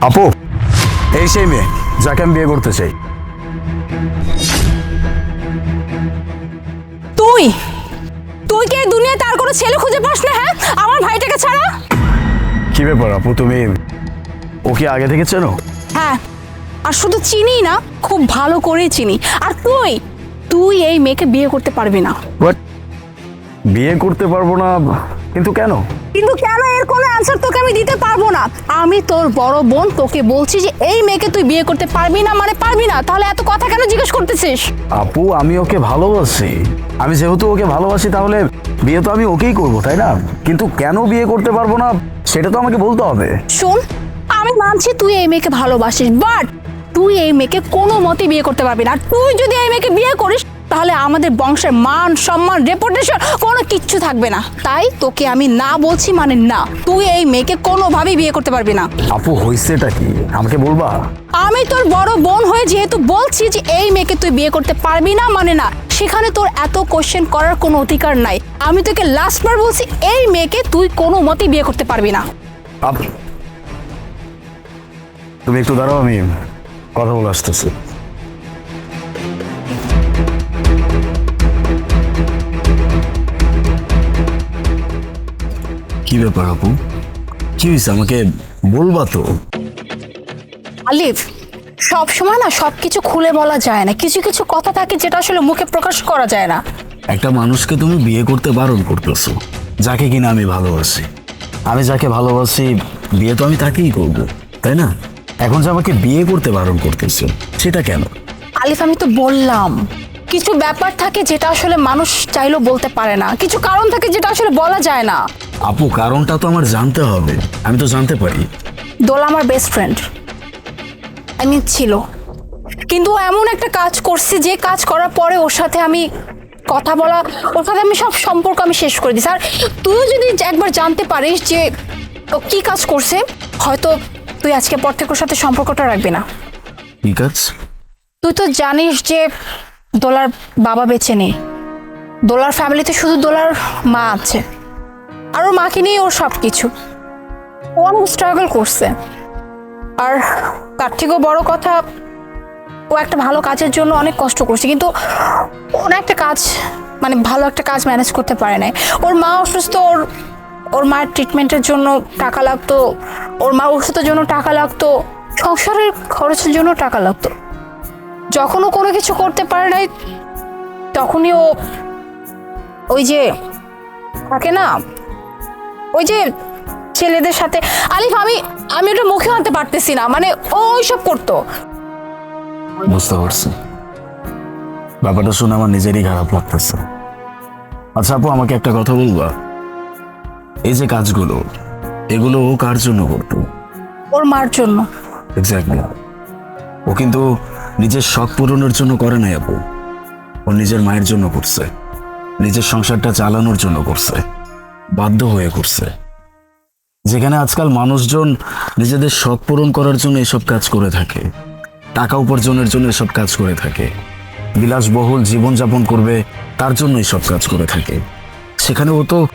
আপু এই সেই মেয়ে যাকে আমি বিয়ে করতে চাই। তুই? তুই কি এই দুনিয়াতে আর কোনো ছেলে খুঁজে পাস না হ্যাঁ? আমার ভাইটাকে ছাড়া? কি ব্যাপার আপু তুমি ওকে আগে থেকে চেনো? হ্যাঁ আর শুধু চিনি না খুব ভালো করেই চিনি। আর তুই? তুই এই মেয়েকে বিয়ে করতে পারবি না। বাট বিয়ে করতে পারব না? কিন্তু কেন? কিন্তু কেন? এর কোনো অ্যান্সার তোকে আমি দিতে পারব না। আমি তোর বড় বোন তোকে বলছি যে এই মেয়েকে তুই বিয়ে করতে পারবি না মানে পারবি না। তাহলে এত কথা কেন জিজ্ঞেস করতেছিস? আপু আমি ওকে ভালোবাসি। আমি যেহেতু ওকে ভালোবাসি তাহলে বিয়ে তো আমি ওকেই করব তাই না? কিন্তু কেন বিয়ে করতে পারব না সেটা তো আমাকে বলতে হবে। শোন আমি মানছি তুই এই মেয়েকে ভালোবাসিস বাট তুই এই মেয়েকে কোনো মতে বিয়ে করতে পারবি না। তুই যদি এই মেয়েকে বিয়ে করিস তাহলে আমাদের বংশের মান সম্মান রেপুটেশন কোনো কিচ্ছু থাকবে না। তাই তোকে আমি না বলছি মানে না। তুই এই মেয়েকে কোনোভাবেই বিয়ে করতে পারবি না। আপু হয়েছেটা কি? আমাকে বলবা? আমি তোর বড় বোন হয়ে যেহেতু বলছি যে এই মেয়েকে তুই বিয়ে করতে পারবি না মানে না সেখানে তোর এত কোশ্চেন করার কোনো অধিকার নাই। আমি তোকে লাস্ট বার বলছি এই মেয়েকে তুই কোনো মতেই বিয়ে করতে পারবি না। তুমি একটু দাঁড়াও আমি কথা বলে আসতেছি। কি ব্যাপার আপু? কি হয়েছে? আমাকে বলবা তো। আলিফ সব সময় না সব কিছু খুলে বলা যায় না। কিছু কিছু কথা থাকে যেটা আসলে মুখে প্রকাশ করা যায় না। একটা মানুষকে তুমি বিয়ে করতে বারণ করতেছো যাকে কিনা আমি ভালোবাসি। আমি যাকে ভালোবাসি বিয়ে তো আমি তাকেই করব তাই না? এখন যে আমাকে বিয়ে করতে বারণ করতেছো সেটা কেন? আলিফ আমি তো বললাম কিছু ব্যাপার থাকে যেটা আসলে মানুষ চাইলেও বলতে পারে না। কিছু কারণ থাকে যেটা আসলে বলা যায় না। আপু কারণটা তো আমার জানতে হবে। আমি তো জানতে পারি। দোলা আমার বেস্ট ফ্রেন্ড আই মিন ছিল। কিন্তু ও এমন একটা কাজ করছে যে কাজ করার পরে ওর সাথে আমি কথা বলা ওর সাথে আমি সব সম্পর্ক আমি শেষ করে দিই আর তুই যদি একবার জানতে পারিস যে ও কি কাজ করছে হয়তো তুই আজকে পর থেকে ওর সাথে সম্পর্কটা রাখবি না। ঠিক আছে তুই তো জানিস যে দোলার বাবা বেঁচে নেই। দোলার ফ্যামিলিতে শুধু দোলার মা আছে। আর ওর মাকে নিয়ে ওর সব কিছু ও অনেক স্ট্রাগল করছে। আর তার থেকেও বড় কথা, ও একটা ভালো কাজের জন্য অনেক কষ্ট করছে, কিন্তু ওর একটা কাজ মানে ভালো একটা কাজ ম্যানেজ করতে পারে নাই। ওর মা অসুস্থ, ওর ওর মায়ের ট্রিটমেন্টের জন্য টাকা লাগতো, ওর মা ওষুধের জন্য টাকা লাগতো, সংসারের খরচের জন্য টাকা লাগতো। যখন ও কোনো কিছু করতে পারে নাই, তখনই ও ওই যে থাকে না ওই যে ছেলেদের সাথে। আলিফ আমি আমি ওটা মুখে আনতে পারতেছি না মানে ও ওইসব করতো। বুঝতে পারছি। ব্যাপারটা শুনে আমার নিজেরই খারাপ লাগতেছে। আচ্ছা আপু আমাকে একটা কথা বলবা? এই যে কাজগুলো এগুলো ও কার জন্য করতো? ওর মার জন্য। এক্স্যাক্টলি ও কিন্তু নিজের শখ পূরণের জন্য করে নাই আপু। ও নিজের মায়ের জন্য করছে। নিজের সংসারটা চালানোর জন্য করছে। বাধ্য হয়ে করছে যেখানে আজকাল মানুষজন নিজেদের শখ পূরণ করার জন্য এসব কাজ করে থাকে, টাকা উপার্জনের জন্য এসব কাজ করে থাকে, বিলাসবহুল জীবনযাপন করবে তার জন্য এসব কাজ করে থাকে। সেখানে ও তো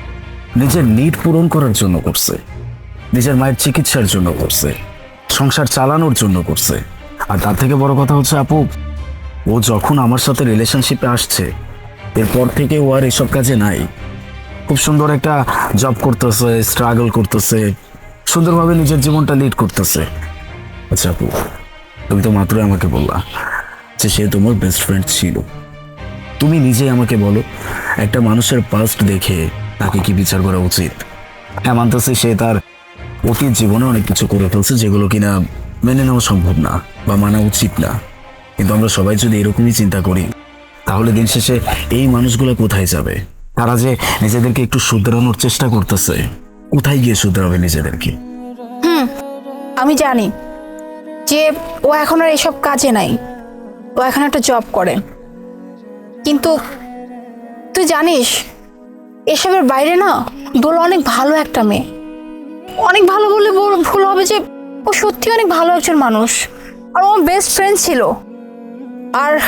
নিজের নিট পূরণ করার জন্য করছে, নিজের মায়ের চিকিৎসার জন্য করছে, সংসার চালানোর জন্য করছে। আর তার থেকে বড় কথা হচ্ছে, আপু, ও যখন আমার সাথে রিলেশনশিপে আসছে, এরপর থেকে ও আর এসব কাজে নাই। খুব সুন্দর একটা জব করতেছে স্ট্রাগল করতেছে, সুন্দরভাবে নিজের জীবনটা লিড করতেছে। আচ্ছা আপু, তুমি তো মাত্রই আমাকে বললা যে সে তোমার বেস্ট ফ্রেন্ড ছিল। তুমি নিজেই আমাকে বলো, একটা মানুষের পাস্ট দেখে তাকে কি বিচার করা উচিত? হ্যাঁ মানতেছে সে তার অতীত জীবনে অনেক কিছু করে ফেলছে যেগুলো কিনা মেনে নেওয়া সম্ভব না বা মানা উচিত না। কিন্তু আমরা সবাই যদি এরকমই চিন্তা করি, তাহলে দিন শেষে এই মানুষগুলো কোথায় যাবে? তারা যে নিজেদেরকে একটু শুধরানোর চেষ্টা করতেছে। কোথায় গিয়ে শুধরাবে নিজেদেরকে? হুম, আমি জানি যে ও এখন আর এসব কাজে নাই। ও এখন একটা জব করে। কিন্তু তুই জানিস, এসবের বাইরে না দোল অনেক ভালো একটা মেয়ে। অনেক ভালো বলে ভুল হবে যে ও সত্যি অনেক ভালো একজন মানুষ। আর ও বেস্ট ফ্রেন্ড ছিল। আর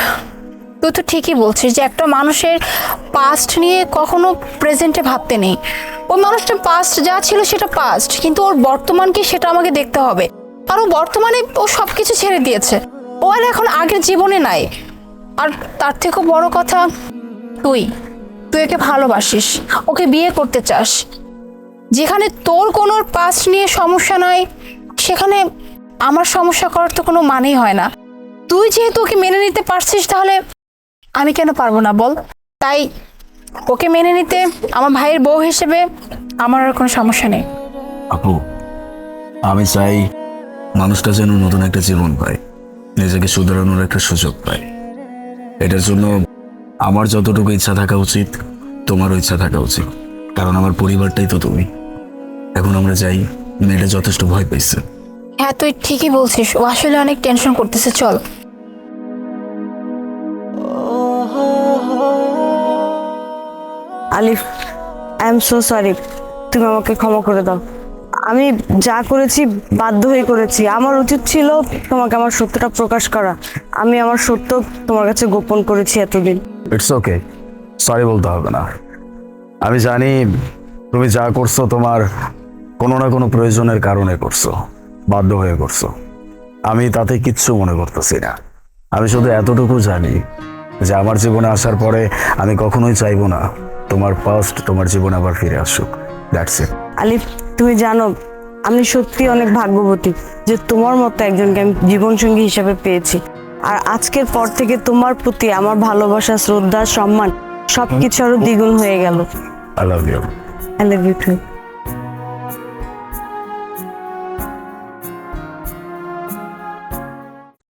তুই তো ঠিকই বলছিস যে একটা মানুষের পাস্ট নিয়ে কখনো প্রেজেন্টে ভাবতে নেই। ওই মানুষটার পাস্ট যা ছিল সেটা পাস্ট কিন্তু ওর বর্তমান কি সেটা আমাকে দেখতে হবে। ও বর্তমানে ও সব কিছু ছেড়ে দিয়েছে। ও আর এখন আগের জীবনে নাই। আর তার থেকেও বড় কথা, তুই তুই একে ভালোবাসিস, ওকে বিয়ে করতে চাস। যেখানে তোর কোনো পাস্ট নিয়ে সমস্যা নাই, সেখানে আমার সমস্যা করার তো কোনো মানেই হয় না। তুই যেহেতু ওকে মেনে নিতে পারছিস, তাহলে আমি কেন পারব না বল। তাই ওকে মেনে নিতে আমার ভাইয়ের বউ হিসেবে আমার আর কোনো সমস্যা নেই। আপু আমি চাই মানুষটা যেন নতুন একটা জীবন পায় নিজেকে শুধরানোর একটা সুযোগ পায়। এটার জন্য আমার যতটুকু ইচ্ছা থাকা উচিত তোমারও ইচ্ছা থাকা উচিত কারণ আমার পরিবারটাই তো তুমি। এখন আমরা যাই মেয়েটা যথেষ্ট ভয় পাইছে। হ্যাঁ তুই ঠিকই বলছিস ও আসলে অনেক টেনশন করতেছে চল। আলিফ আই এম সো সরি তুমি আমাকে ক্ষমা করে দাও। আমি যা করেছি, বাধ্য হয়ে করেছি। আমার উচিত ছিল তোমাকে আমার সত্যটা প্রকাশ করা। আমি আমার সত্য তোমার কাছে গোপন করেছি এতদিন। ইটস ওকে সরি বলতে হবে না। আমি জানি তুমি যা করছ তোমার কোনো না কোনো প্রয়োজনের কারণে করছ, বাধ্য হয়ে করছ। আমি তাতে কিচ্ছু মনে করতেছি না। আমি শুধু এতটুকু জানি যে আমার জীবনে আসার পরে আমি কখনোই চাইব না। তোমার পাস্ট তোমার জীবন আবার ফিরে আসুক। দ্যাটস ইট আলিফ তুমি জানো আমি সত্যি অনেক ভাগ্যবতী যে তোমার মতো একজনকে আমি জীবনসঙ্গী হিসেবে পেয়েছি। আর আজকের পর থেকে তোমার প্রতি আমার ভালোবাসা শ্রদ্ধা সম্মান সবকিছু আরও দ্বিগুণ হয়ে গেল। I love you I love you too